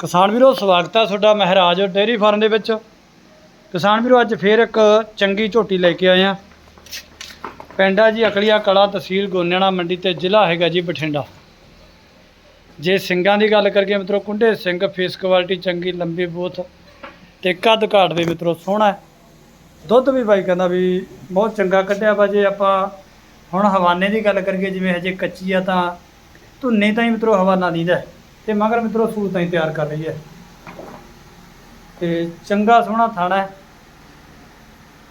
ਕਿਸਾਨ ਵੀਰੋ, ਸਵਾਗਤ ਹੈ ਤੁਹਾਡਾ ਮਹਾਰਾਜ ਡੇਅਰੀ ਫਾਰਮ ਦੇ ਵਿੱਚ। ਕਿਸਾਨ ਵੀਰੋ, ਅੱਜ ਫੇਰ ਇੱਕ ਚੰਗੀ ਝੋਟੀ ਲੈ ਕੇ ਆਏ ਆ ਪਿੰਡ ਆ ਜੀ ਅਕਲੀਆ ਕਲਾ ਤਹਿਸੀਲ ਗੋਨਿਆਣਾ ਮੰਡੀ ਤੇ ਜ਼ਿਲ੍ਹਾ ਹੈਗਾ ਜੀ ਬਠਿੰਡਾ। ਜੇ ਸਿੰਘਾਂ ਦੀ ਗੱਲ ਕਰੀਏ ਮਿੱਤਰੋ, ਕੁੰਡੇ ਸਿੰਘ ਫੇਸ ਕੁਆਲਿਟੀ ਚੰਗੀ, ਲੰਬੀ ਬੂਥ ਤੇ ਕੱਦ ਘਾਟ ਵੀ ਮਿੱਤਰੋ ਸੋਹਣਾ ਹੈ। ਦੁੱਧ ਵੀ ਬਾਈ ਕਹਿੰਦਾ ਵੀ ਬਹੁਤ ਚੰਗਾ ਕੱਢਿਆ ਵਾ ਜੇ ਆਪਾਂ ਹੁਣ ਹਵਾਨੇ ਦੀ ਗੱਲ ਕਰੀਏ, ਜਿਵੇਂ ਹਜੇ ਕੱਚੀ ਆ ਤਾਂ ਧੁੰਨੇ ਤਾਂ ਹੀ ਮਿੱਤਰੋ ਹਵਾਨਾ ਦੀਦਾ। ਹੈ ਤੇ ਮਗਰ ਮਿੱਤਰੋ ਸੂਤ ਹੀ ਤਿਆਰ ਕਰ ਰਹੀ ਹੈ ਤੇ ਚੰਗਾ ਸੋਹਣਾ ਥਾਣਾ ਹੈ।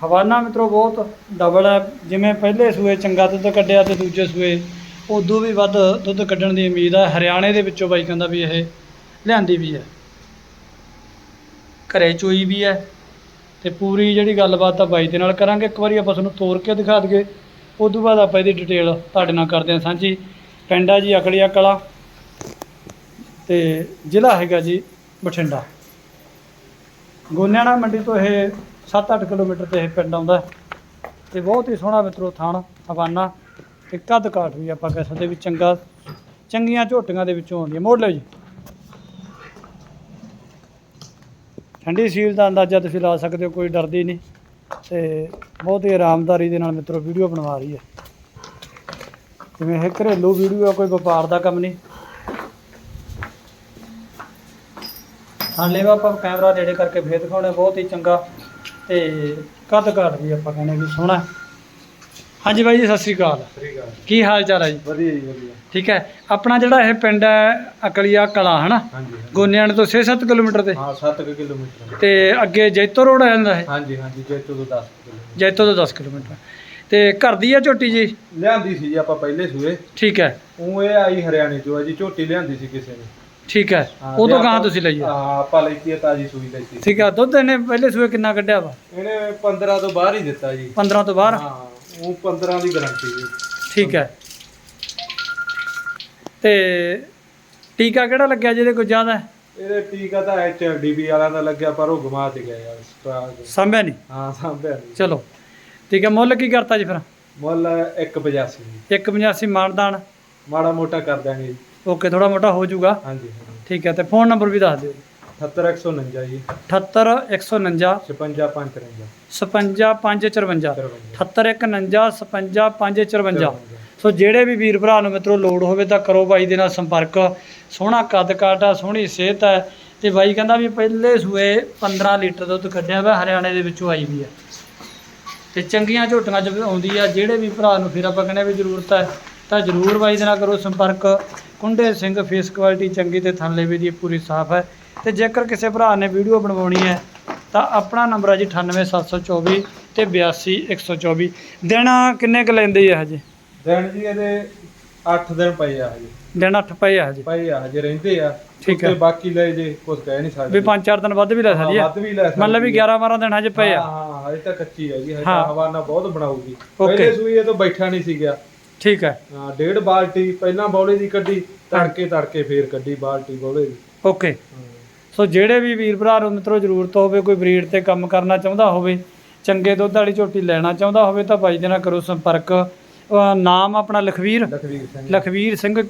ਹਵਾਨਾ ਮਿੱਤਰੋ ਬਹੁਤ ਡਬਲ ਹੈ। ਜਿਵੇਂ ਪਹਿਲੇ ਸੂਏ ਚੰਗਾ ਦੁੱਧ ਕੱਢਿਆ ਤੇ ਦੂਜੇ ਸੂਏ, ਉਦੋਂ ਵੀ ਵੱਧ ਦੁੱਧ ਕੱਢਣ ਦੀ ਉਮੀਦ ਹੈ। ਹਰਿਆਣੇ ਦੇ ਵਿੱਚੋਂ ਬਾਈ ਕਹਿੰਦਾ ਵੀ ਇਹ ਲਿਆਂਦੀ ਵੀ ਹੈ। ਘਰੇ ਚੋਈ ਵੀ ਹੈ। ਤੇ ਪੂਰੀ ਜਿਹੜੀ ਗੱਲਬਾਤ ਆ ਬਾਈ ਦੇ ਨਾਲ ਕਰਾਂਗੇ। ਇੱਕ ਵਾਰੀ ਆਪਾਂ ਤੁਹਾਨੂੰ ਤੋਰ ਕੇ ਦਿਖਾ ਦਈਏ। ਉਸ ਤੋਂ ਬਾਅਦ ਆਪਾਂ ਇਹਦੀ ਡਿਟੇਲ ਤੁਹਾਡੇ ਨਾਲ ਕਰਦੇ ਹਾਂ ਸਾਂਝੀ। ਪਿੰਡ ਆ ਜੀ, ਅਕਲੀਆ ਕਲਾ। ਤੇ ਜ਼ਿਲ੍ਹਾ ਹੈਗਾ ਜੀ ਬਠਿੰਡਾ। ਗੋਨਿਆਣਾ ਮੰਡੀ ਤੋਂ ਇਹ 7-8 ਕਿਲੋਮੀਟਰ ਤੇ ਇਹ ਪਿੰਡ ਆਉਂਦਾ ਹੈ। ਤੇ ਬਹੁਤ ਹੀ ਸੋਹਣਾ ਮਿੱਤਰੋ ਥਾਣ ਹਵਾਨਾ ਤੇ ਕੱਦ ਕਾਠ ਵੀ ਆਪਾਂ ਕਹਿ ਸਕਦੇ ਵੀ ਚੰਗਾ, ਚੰਗੀਆਂ ਝੋਟੀਆਂ ਦੇ ਵਿੱਚੋਂ ਆਉਂਦੀਆਂ ਮੋੜ ਲਓ ਜੀ। ਠੰਡੀ ਸੀਲ ਦਾ ਅੰਦਾਜ਼ਾ ਤੁਸੀਂ ਲਾ ਸਕਦੇ ਹੋ, ਕੋਈ ਡਰਦੀ ਨਹੀਂ। ਤੇ ਬਹੁਤ ਹੀ ਆਰਾਮਦਾਰੀ ਦੇ ਨਾਲ ਮਿੱਤਰੋ ਵੀਡੀਓ ਬਣਵਾ ਰਹੀ ਹੈ। ਜਿਵੇਂ ਇਹ ਘਰੇਲੂ ਵੀਡੀਓ ਆ, ਕੋਈ ਵਪਾਰ ਦਾ ਕੰਮ ਨਹੀਂ। ਹਾਲੇ ਵਾ ਆਪਾਂ ਕੈਮਰਾ ਨੇੜੇ ਕਰਕੇ ਫੇਰ ਦਿਖਾਉਣਾ ਬਹੁਤ ਹੀ ਚੰਗਾ ਤੇ ਕੱਦ ਘਾਟ ਵੀ ਆਪਾਂ ਕਹਿੰਦੇ ਵੀ ਸੋਹਣਾ। ਹਾਂਜੀ ਬਾਈ ਜੀ ਸਤਿ ਸ੍ਰੀ ਅਕਾਲ। ਕੀ ਹਾਲ ਚਾਲ ਹੈ ਜੀ? ਵਧੀਆ ਜੀ ਵਧੀਆ। ਠੀਕ ਹੈ। ਆਪਣਾ ਜਿਹੜਾ ਇਹ ਪਿੰਡ ਹੈ ਅਕਲੀਆ ਕਲਾ ਹਨਾ? ਗੋਨਿਆਣੇ ਤੋਂ 6-7 ਕਿਲੋਮੀਟਰ ਤੇ? ਹਾਂ 7 ਕਿਲੋਮੀਟਰ। ਤੇ ਅੱਗੇ ਜੈਤੋ ਰੋਡ ਆ ਜਾਂਦਾ ਹੈ ਹਾਂਜੀ ਹਾਂਜੀ ਜੈਤੋ ਤੋਂ 10 ਕਿਲੋਮੀਟਰ। ਜੈਤੋ ਤੋਂ 10 ਕਿਲੋਮੀਟਰ। ਤੇ ਘਰ ਦੀ ਆ ਝੋਟੀ ਜੀ? ਲਿਆਂਦੀ ਸੀ ਜੀ ਆਪਾਂ ਪਹਿਲੇ ਸੂਏ। ਠੀਕ ਹੈ। ਉਹ ਇਹ ਆਈ ਹਰਿਆਣੇ ਚੋਂ ਆ ਜੀ ਝੋਟੀ ਲਿਆਂਦੀ ਸੀ ਕਿਸੇ ਨੇ। ਠੀਕ ਹੈ। ਹਾਂ, ਉਹ ਤੇ ਗਾਂ ਆਪਾਂ- ਤੁਸੀਂ ਲਈ ਆ ਹਾਂ ਆਪਾਂ ਲਈ ਹੈ ਤਾਜੀ ਸੂਈ ਲਈ ਸੀ। ਠੀਕ ਹੈ ਦੁੱਧ ਇਹਨੇ ਪਹਿਲੇ ਸੂਏ ਕਿੰਨਾ ਕੱਢਿਆ ਵਾ? ਇਹਨੇ 15 ਤੋਂ ਬਾਹਰ ਹੀ ਦਿੱਤਾ ਜੀ। 15 ਤੋਂ ਬਾਹਰ? ਹਾਂ ਉਹ 15 ਦੀ ਗਾਰੰਟੀ ਜੀ। ਠੀਕ ਹੈ। ਤੇ ਟੀਕਾ ਕਿਹੜਾ ਲੱਗਿਆ ਜਿਹਦੇ ਕੋਈ ਜ਼ਿਆਦਾ? ਹੈ? ਇਹਦੇ ਟੀਕਾ ਤਾਂ ਐਚਡੀਬੀ ਵਾਲਿਆਂ ਦਾ ਲੱਗਿਆ ਪਰ ਉਹ ਗਮਾ ਤੇ ਗਿਆ ਯਾਰ ਸਟਾਕ। ਸਾਂਭਿਆ ਨਹੀਂ? ਹਾਂ ਸਾਂਭਿਆ ਨੀ। ਚਲੋ ਠੀਕ ਹੈ ਮੁੱਲ ਕੀ ਕਰਤਾ ਜੀ ਫਿਰ? ਮੁੱਲ 185 ਜੀ 185 ਮਾਨਦਾਨ ਮਾੜਾ ਮੋਟਾ ਕਰ ਦਾਂਗੇ ਜੀ। ਓਕੇ ਥੋੜਾ ਮੋਟਾ ਹੋ ਜਾਊਗਾ। ਹਾਂਜੀ ਠੀਕ ਹੈ ਤੇ ਫੋਨ ਨੰਬਰ ਵੀ ਦੱਸ ਦਿਓ। 78149 ਜੀ। 78 149 56553 55554 78 55554 ਸੋ ਜਿਹੜੇ ਵੀ ਵੀਰ ਭਰਾ ਨੂੰ ਮਿੱਤਰੋ ਲੋੜ ਹੋਵੇ ਤਾਂ ਕਰੋ ਬਾਈ ਦੇ ਨਾਲ ਸੰਪਰਕ। ਸੋਹਣਾ ਕੱਦ ਆ ਸੋਹਣੀ ਸਿਹਤ ਹੈ ਤੇ ਬਾਈ ਕਹਿੰਦਾ ਵੀ ਪਹਿਲੇ ਸੂਏ 15 ਲੀਟਰ ਦੁੱਧ ਕੱਢਿਆ ਵਾ ਹਰਿਆਣੇ ਦੇ ਵਿੱਚੋਂ ਆਈ ਵੀ ਹੈ ਤੇ ਚੰਗੀਆਂ ਝੋਟੀਆਂ ਚ ਆਉਂਦੀ ਆ ਜਿਹੜੇ ਵੀ ਭਰਾ ਨੂੰ ਫਿਰ ਆਪਾਂ ਕਹਿੰਦੇ ਵੀ ਜ਼ਰੂਰਤ ਹੈ ਤਾਂ ਜ਼ਰੂਰ ਬਾਈ ਦੇ ਨਾਲ ਕਰੋ ਸੰਪਰਕ। ਕੁੰਡੇ ਸਿੰਘ ਫੇਸ ਕੁਆਲਿਟੀ ਚੰਗੀ ਤੇ ਥੱਲੇ ਵੀ ਦੀ ਪੂਰੀ ਸਾਫ਼ ਹੈ। ਤੇ ਜੇਕਰ ਕਿਸੇ ਭਰਾ ਨੇ ਵੀਡੀਓ ਬਣਵਾਉਣੀ ਹੈ ਤਾਂ ਆਪਣਾ ਨੰਬਰ ਹੈ ਜੀ 98724 ਤੇ 82124 ਦਿਨ ਕਿੰਨੇ ਕੁ ਲੈਂਦੇ ਆ ਹਜੇ? ਦਿਨ ਜੀ ਇਹਦੇ 8 ਦਿਨ ਪਏ ਆ ਹਜੇ। ਦਿਨ 8 ਪਏ ਆ ਹਜੇ। ਪਏ ਆ ਹਜੇ ਰਹਿੰਦੇ ਆ। ਠੀਕ ਹੈ। ਬਾਕੀ ਲੈ ਜੇ ਕੁਝ ਕਹਿ ਨਹੀਂ ਸਕਦੇ। ਵੀ 5-4 ਦਿਨ ਵੱਧ ਵੀ ਲੈ ਸਕਦੀ ਆ। ਵੱਧ ਵੀ ਲੈ ਮਤਲਬ ਵੀ 11-12 ਦਿਨ ਹਜੇ ਪਏ ਆ। ਹਾਂ ਹਾਂ ਹਜੇ ਤਾਂ ਕੱਚੀ ਹੈ ਜੀ ਹਜੇ ਹਵਾਨਾ ਬਹੁਤ ਬਣਾਉਗੀ. ਪਹਿਲੇ ਸੂਈ ਇਹ ਤੋਂ ਬੈਠਾ ਨਹੀਂ ਸੀ ਗਿਆ। ਠੀਕ ਹੈ। ਹਾਂ ਡੇਢ ਬਾਲਟੀ ਪਹਿਲਾਂ ਬੌਲੇ ਦੀ ਕੱਢੀ ਤੜਕੇ ਤੜਕੇ ਫੇਰ ਕੱਢੀ ਬਾਲਟੀ ਬੌਲੇ ਦੀ। ਓਕੇ। ਸੋ ਜਿਹੜੇ ਵੀ ਵੀਰ ਭਰਾ ਨੂੰ ਮਿੱਤਰੋ ਜ਼ਰੂਰਤ ਹੋਵੇ ਕੋਈ ਬਰੀਡ ਤੇ ਕੰਮ ਕਰਨਾ ਚਾਹੁੰਦਾ ਹੋਵੇ ਚੰਗੇ ਦੁੱਧ ਵਾਲੀ ਝੋਟੀ ਲੈਣਾ ਚਾਹੁੰਦਾ ਹੋਵੇ ਤਾਂ ਬਾਈ ਦੇ ਨਾਲ ਕਰੋ ਸੰਪਰਕ। ਨਾਮ ਆਪਣਾ ਲਖਵੀਰ? ਲਖਵੀਰ ਸਿੰਘ ਲਖਵੀਰ ਸਿੰਘ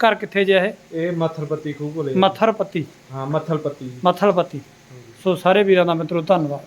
ਘਰ ਕਿੱਥੇ ਜਿਆ ਇਹ? ਇਹ ਮੱਥਰਪੱਤੀ ਖੂਹ ਕੋਲੇ। ਮੱਥਰਪੱਤੀ। ਹਾਂ ਮੱਥਲਪੱਤੀ ਮੱਥਲਪੱਤੀ ਸੋ ਸਾਰੇ ਵੀਰਾਂ ਦਾ ਮਿੱਤਰੋ ਧੰਨਵਾਦ।